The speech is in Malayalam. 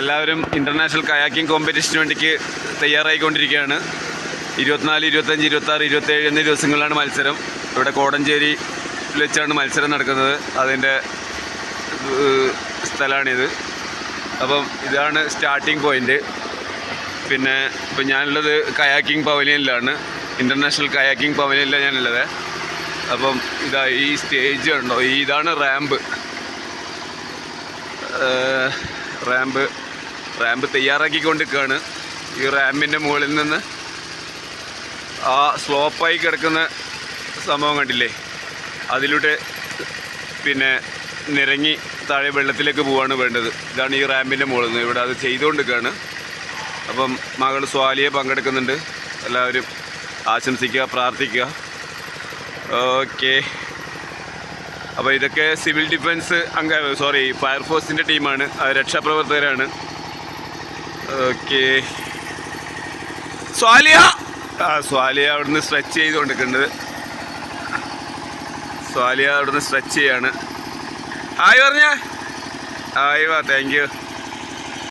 എല്ലാവരും ഇന്റർനാഷണൽ കയാക്കിംഗ് കോമ്പറ്റീഷന് വേണ്ടിക്ക് തയ്യാറായിക്കൊണ്ടിരിക്കുകയാണ്. ഇരുപത്തിനാല് ഇരുപത്തഞ്ച് ഇരുപത്താറ് ഇരുപത്തേഴ് എന്നീ ദിവസങ്ങളിലാണ് മത്സരം. ഇവിടെ കോടഞ്ചേരി വെച്ചാണ് മത്സരം നടക്കുന്നത്. അതിന്റെ സ്ഥലമാണിത്. അപ്പം ഇതാണ് സ്റ്റാർട്ടിംഗ് പോയിന്റ് പിന്നെ ഇപ്പം ഞാനുള്ളത് കയാക്കിംഗ് പവലിയനിലാണ് ഇന്റർനാഷണൽ കയാക്കിംഗ് പവലിയനിലാണ് ഞാനുള്ളത്. അപ്പം ഇതാ ഈ സ്റ്റേജ് ഉണ്ടോ ഇതാണ് റാമ്പ് റാമ്പ് റാമ്പ് തയ്യാറാക്കിക്കൊണ്ടിരിക്കുകയാണ്. ഈ റാമ്പിന്റെ മുകളിൽ നിന്ന് ആ സ്ലോപ്പായി കിടക്കുന്ന സംഭവം കണ്ടില്ലേ? അതിലൂടെ പിന്നെ നിരങ്ങി താഴെ വെള്ളത്തിലേക്ക് പോവാണ് വേണ്ടത്. ഇതാണ് ഈ റാമ്പിന്റെ മുകളിൽ നിന്ന്. ഇവിടെ അത് ചെയ്തുകൊണ്ടിരിക്കുകയാണ്. അപ്പം മകൾ സ്വാലിയെ പങ്കെടുക്കുന്നുണ്ട്. എല്ലാവരും ആശംസിക്കുക പ്രാർത്ഥിക്കുക. ഓക്കെ. അപ്പോൾ ഇതൊക്കെ സിവിൽ ഡിഫൻസ് അംഗ സോറി ഫയർഫോഴ്സിന്റെ ടീമാണ്. രക്ഷാപ്രവർത്തകരാണ്. ഓക്കെ. സ്വാലിയ. ആ സ്വാലിയ അവിടുന്ന് സ്ട്രെച്ച് ചെയ്തുകൊണ്ടിരിക്കുന്നത് സ്വാലിയ അവിടുന്ന് സ്ട്രെച്ച് ചെയ്യാണ്. ഹായ് പറഞ്ഞ. ഹായ് വാ താങ്ക് യു